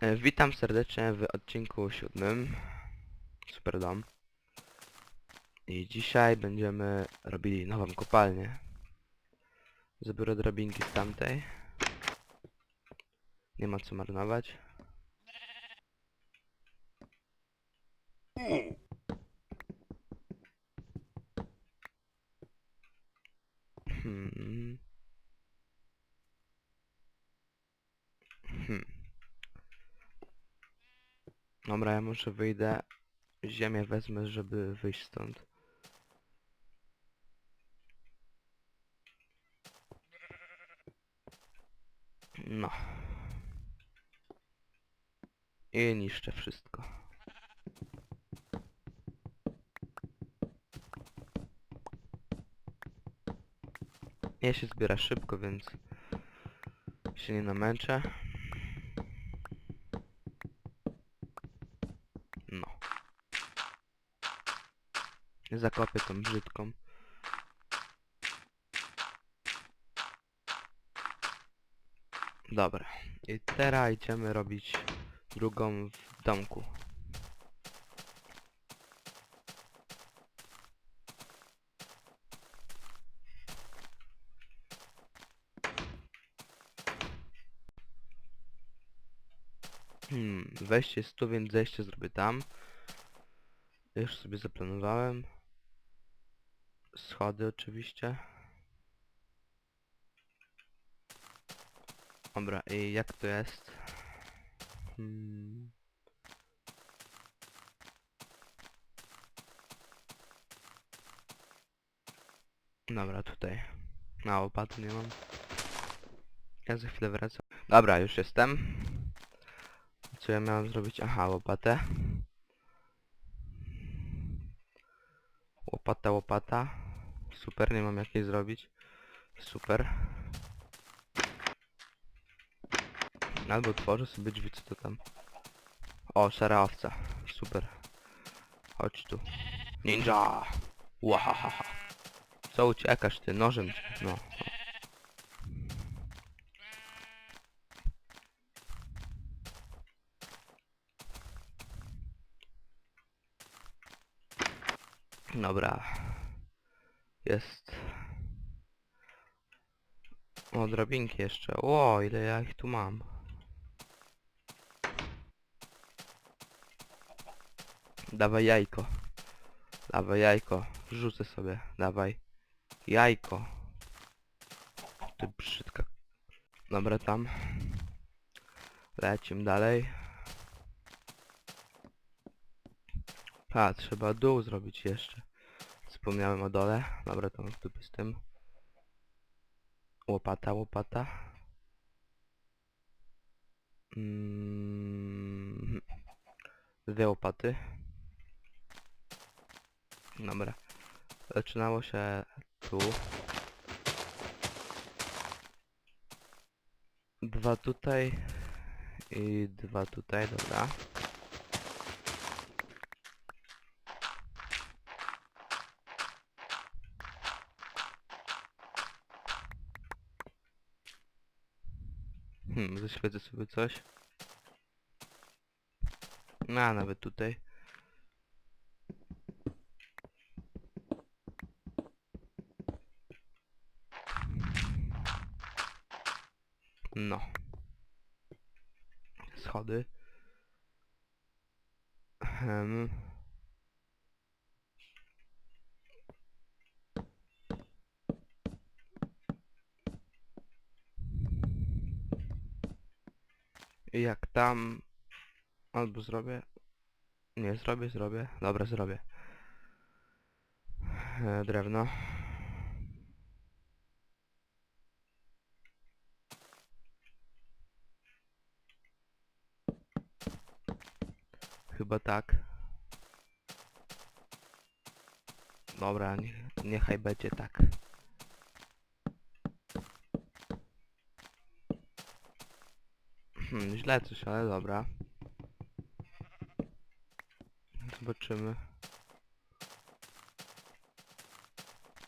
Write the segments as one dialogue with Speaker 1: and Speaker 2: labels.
Speaker 1: E, Witam serdecznie w odcinku siódmym. Super dom. I dzisiaj będziemy robili nową kopalnię. Zabiorę drabinki z tamtej. Nie ma co marnować. Hmm. Dobra, ja może wyjdę. Ziemię wezmę, żeby wyjść stąd. No. I niszczę wszystko. Ja się zbiera szybko, więc się nie namęczę. No. Zakopię tą brzydką. Dobra. I teraz idziemy robić drugą w domku. Hmm, wejście jest tu, więc zejście zrobię tam. Już sobie zaplanowałem. Schody oczywiście. Dobra, i jak to jest? Hmm. Dobra, tutaj. Na łopaty nie mam. Ja za chwilę wracam. Dobra, już jestem. Co ja miałem zrobić? Aha, łopatę. Łopata, łopata. Super, nie mam jak jej zrobić. Super. Albo tworzę sobie drzwi, co to tam. O, szara owca. Super. Chodź tu. Ninja! Łahahaha. Co uciekasz ty? Nożem. No. Dobra. Jest. O, drabinki jeszcze. O, ile ja ich tu mam. Dawaj jajko. Dawaj jajko. Rzucę sobie. Dawaj. Jajko. Ty brzydka. Dobra, tam. Lecimy dalej. A, trzeba dół zrobić jeszcze. Wspomniałem o dole. Dobra, to dupie z tym. Łopata, łopata. Mm, dwie łopaty. Dobra. Zaczynało się tu. Dwa tutaj. I dwa tutaj, dobra. Hmm, sobie coś. No, a nawet tutaj. No. Schody. Hmm. I jak tam... Albo zrobię... Nie, zrobię, zrobię. Dobra, zrobię. E, drewno. Chyba tak. Dobra, nie, niechaj będzie tak. Hmm, źle coś, ale dobra. Zobaczymy.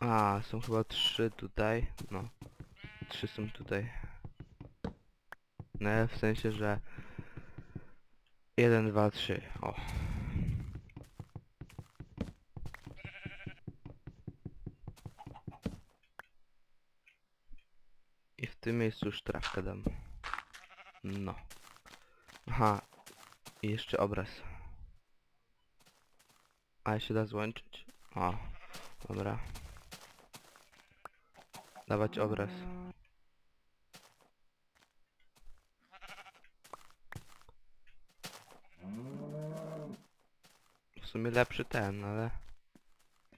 Speaker 1: A, są chyba trzy tutaj. No. Trzy są tutaj. No, w sensie, że Jeden, dwa, trzy. O. I w tym miejscu już trawkę dam. No. Aha. I jeszcze obraz. A się da złączyć? O. Dobra. Dawać obraz. W sumie lepszy ten, ale...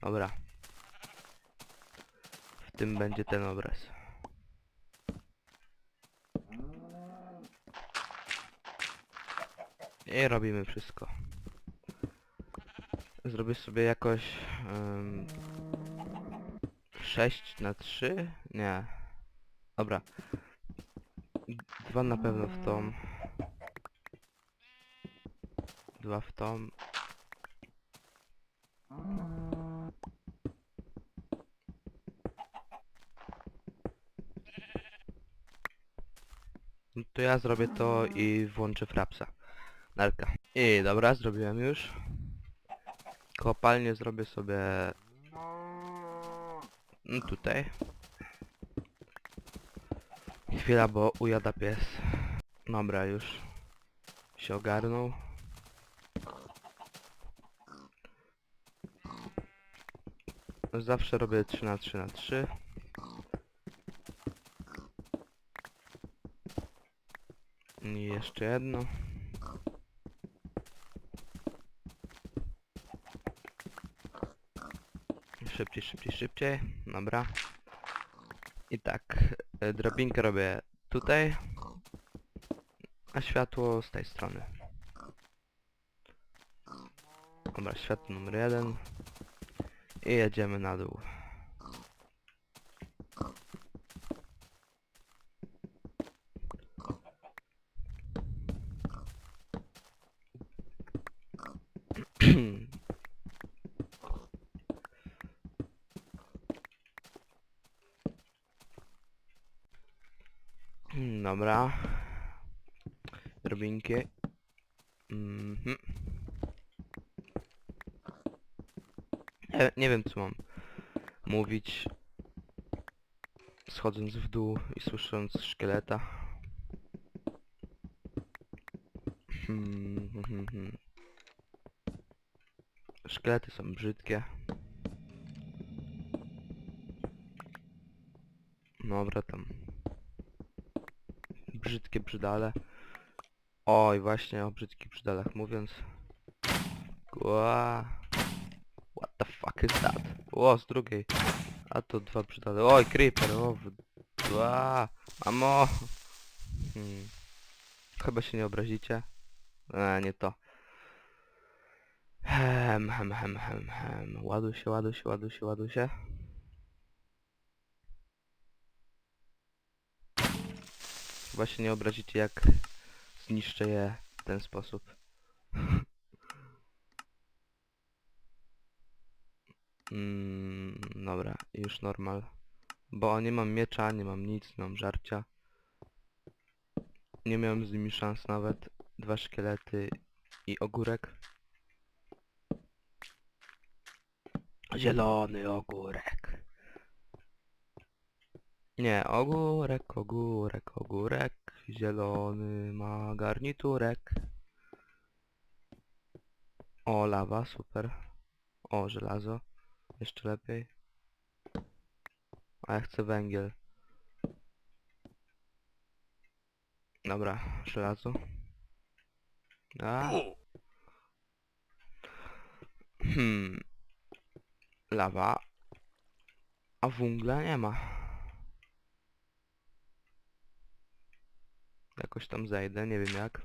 Speaker 1: Dobra. W tym będzie ten obraz. I robimy wszystko. Zrobię sobie jakoś... Um, 6 na 3? Nie. Dobra. Dwa na pewno w tą. Dwa w tą. No to ja zrobię to i włączę frapsa. Narka. I dobra, zrobiłem już. Kopalnię zrobię sobie... No tutaj. Chwila, bo ujada pies. Dobra, już się ogarnął. Zawsze robię 3 na 3 na 3. I jeszcze jedno. Szybciej, szybciej, szybciej. Dobra. I tak, e, drabinkę robię tutaj, a światło z tej strony. Dobra, światło numer jeden. I jedziemy na dół. Hmm, Dobra. Drobinki. Mhm. Nie, nie wiem co mam mówić. Schodząc w dół i słysząc szkieleta. Hmm, hmm, hmm, hmm. Szkielety są brzydkie. Dobra tam. Brzydkie brzydale. Oj, właśnie o brzydkich brzydalach mówiąc. Ła. What the fuck is that? O, z drugiej. A to dwa brzydale. Oj, creeper, o. Ła. Mamo. Hmm. Chyba się nie obrazicie. E, nie to. Hem, hem, hem, hem, hem. Ładuj się, ładuj się, ładuj się, ładuj się. Chyba się nie obrazicie jak zniszczę je w ten sposób. Mm, dobra, już normal. Bo nie mam miecza, nie mam nic, nie mam żarcia. Nie miałem z nimi szans nawet. Dwa szkielety i ogórek. Zielony ogórek. Nie, ogórek, ogórek, ogórek. Zielony ma garniturek. O, lawa, super. O, żelazo. Jeszcze lepiej. A ja chcę węgiel. Dobra, żelazo. A. Hmm. Lawa. A węgla nie ma. Jakoś tam zejdę, nie wiem jak.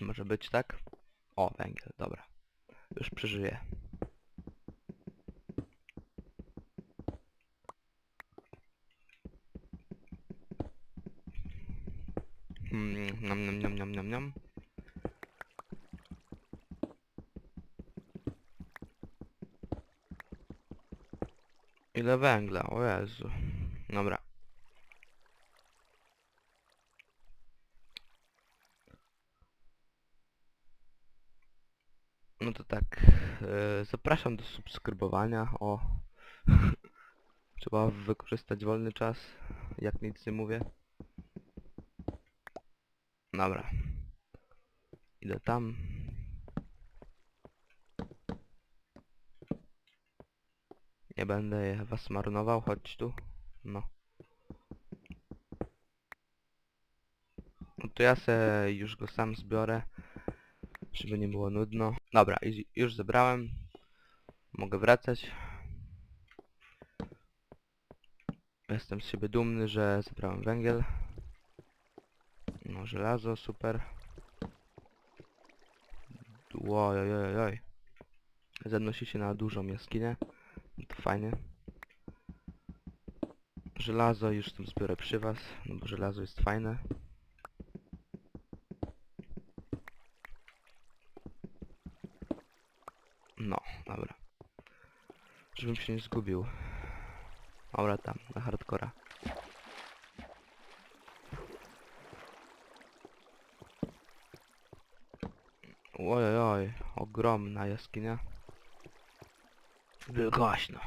Speaker 1: Może być tak? O, węgiel, dobra. Już przeżyję. Hmm, nam, nam, nam, nam, nam, nam. Ile węgla? O Jezu. Dobra. Tak, e, zapraszam do subskrybowania, o. Trzeba wykorzystać wolny czas, jak nic nie mówię. Dobra. Idę tam. Nie będę was marnował, chodź tu. No. No to ja se już go sam zbiorę, żeby nie było nudno. Dobra, już zebrałem. Mogę wracać. Jestem z siebie dumny, że zebrałem węgiel. No, żelazo, super. Oj, oj, oj, oj. Zanosi się na dużą jaskinię. To fajnie. Żelazo już tam zbiorę przy was, no bo żelazo jest fajne. No, dobra. Żebym się nie zgubił. Dobra, tam, na hardcora. Oj, oj, ogromna jaskinia. Wielgaśna.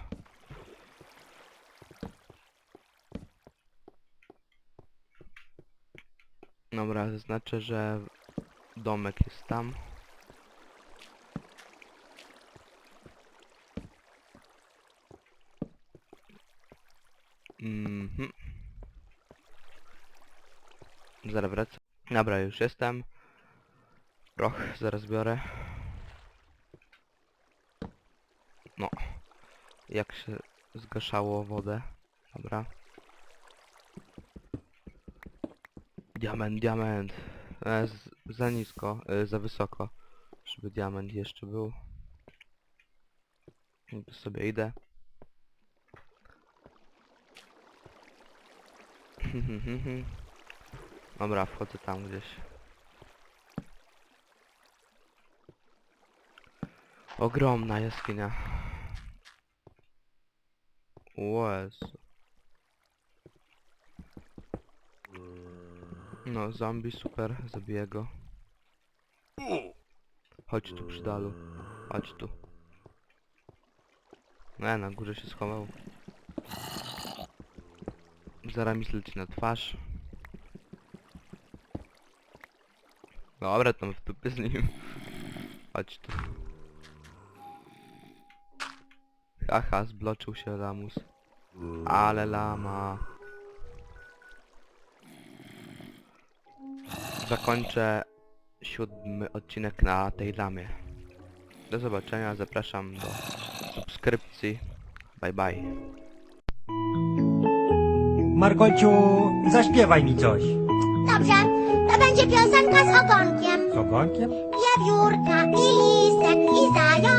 Speaker 1: Dobra, zaznaczę, że domek jest tam. Mhm. Zaraz wracam. Dobra, już jestem. Proch, zaraz biorę. No. Jak się zgaszało wodę. Dobra. Diament, diament. E, z, za nisko, e, za wysoko. Żeby diament jeszcze był. I tu sobie idę. Dobra, wchodzę tam gdzieś. Ogromna jaskinia. Łez. No, zombie, super, zabiję go. Chodź tu, przydalu. Chodź tu. Nie, na górze się schował. Zaraz mi zleci na twarz. Dobra, tam w dupie z nim. Chodź tu. Haha, zbloczył się lamus. Ale lama. Zakończę siódmy odcinek na tej lamie. Do zobaczenia, zapraszam do subskrypcji. Bye bye.
Speaker 2: Margolciu, zaśpiewaj mi coś.
Speaker 3: Dobrze, to będzie piosenka z ogonkiem.
Speaker 2: Z ogonkiem?
Speaker 3: Wiewiórka i lisek i zając